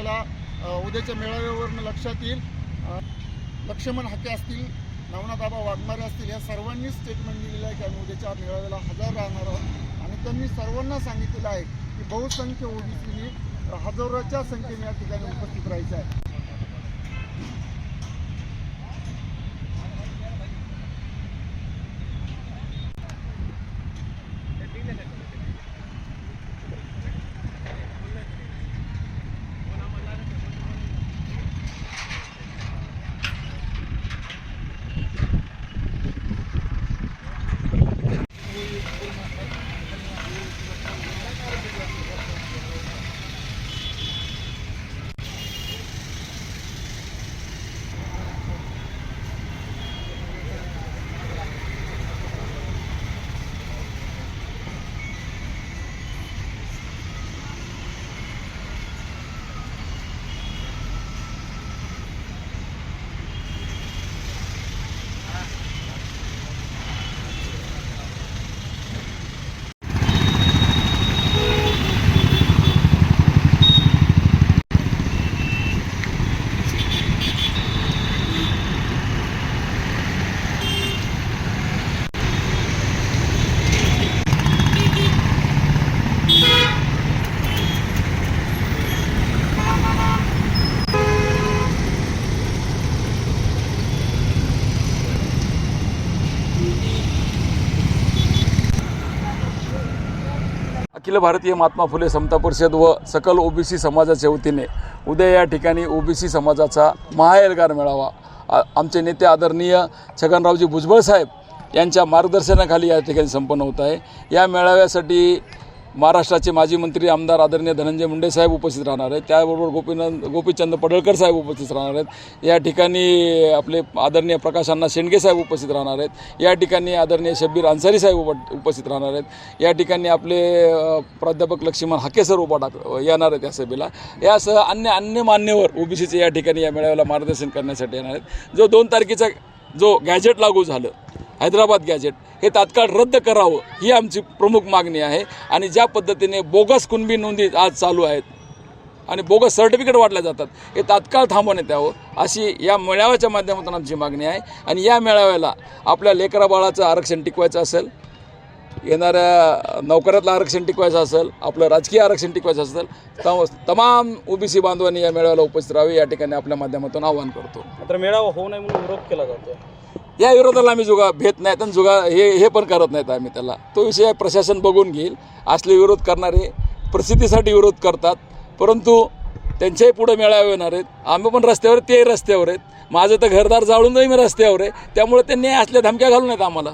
आपल्याला उद्याच्या मेळाव्यावरनं लक्षात येईल. लक्ष्मण हाके असतील नवनाथाबा वाघमारे असतील या सर्वांनी स्टेटमेंट दिलेलं आहे की आम्ही उद्याच्या मेळाव्याला हजर राहणार आहोत. आणि त्यांनी सर्वांना सांगितलेलं आहे की बहुसंख्य ओबीसीने हजारोच्या संख्येने या ठिकाणी उपस्थित राहायचं आहे. अखिल भारतीय महात्मा फुले समता परिषद व सकल ओबीसी समाजाच्या वतीने उद्या या ठिकाणी ओबीसी समाजाचा महाएल्गार मेळावा. आमचे नेते आदरणीय छगनरावजी भुजबळ साहेब यांच्या मार्गदर्शनाखाली या ठिकाणी संपन्न होत आहे. या मेळाव्यासाठी महाराष्ट्राचे माजी मंत्री आमदार आदरणीय धनंजय मुंडे साहेब उपस्थित राहणार आहेत. त्याबरोबर गोपीनंद गोपीचंद पडळकर साहेब उपस्थित राहणार आहेत. या ठिकाणी आपले आदरणीय प्रकाश अण्णा शेंडगे साहेब उपस्थित राहणार आहेत. या ठिकाणी आदरणीय शब्बीर अन्सारी साहेब उप उपस्थित राहणार आहेत. या ठिकाणी आपले प्राध्यापक लक्ष्मण हाके सर उभा टाक येणार आहेत या सभेला. यासह अन्य अन्य मान्यवर ओबीसीचे या ठिकाणी या मेळाव्याला मार्गदर्शन करण्यासाठी येणार आहेत. जो दोन तारखेचा जो गॅजेट लागू झालं हैदराबाद गॅजेट हे तात्काळ रद्द करावं ही आमची प्रमुख मागणी आहे. आणि ज्या पद्धतीने बोगस कुणबी नोंदी आज चालू आहेत आणि बोगस सर्टिफिकेट वाटल्या जातात हे तात्काळ थांबवण्यात यावं अशी या मेळाव्याच्या माध्यमातून आमची मागणी आहे. आणि या मेळाव्याला आपल्या लेकराबाळाचं आरक्षण टिकवायचं असेल येणाऱ्या नोकऱ्यातलं आरक्षण टिकवायचं असेल आपलं राजकीय आरक्षण टिकवायचं असेल तम तमाम ओबीसी बांधवांनी या मेळाव्याला उपस्थित राहावे या ठिकाणी आपल्या माध्यमातून आवाहन करतो. मात्र मेळावा होऊ नये म्हणून विरोध केला जातो या विरोधाला आम्ही जुगा भेट नाहीत आणि जुगा हे हे पण करत नाहीत आम्ही त्याला. तो विषय प्रशासन बघून घेईल असले विरोध करणारे प्रसिद्धीसाठी विरोध करतात परंतु त्यांच्याही पुढे मेळावे येणार आहेत. आम्ही पण रस्त्यावर तेही रस्त्यावर आहेत. माझं तर घरदार जाळूनही मी रस्त्यावर आहे त्यामुळे त्यांनी असल्या धमक्या घालून आहेत आम्हाला.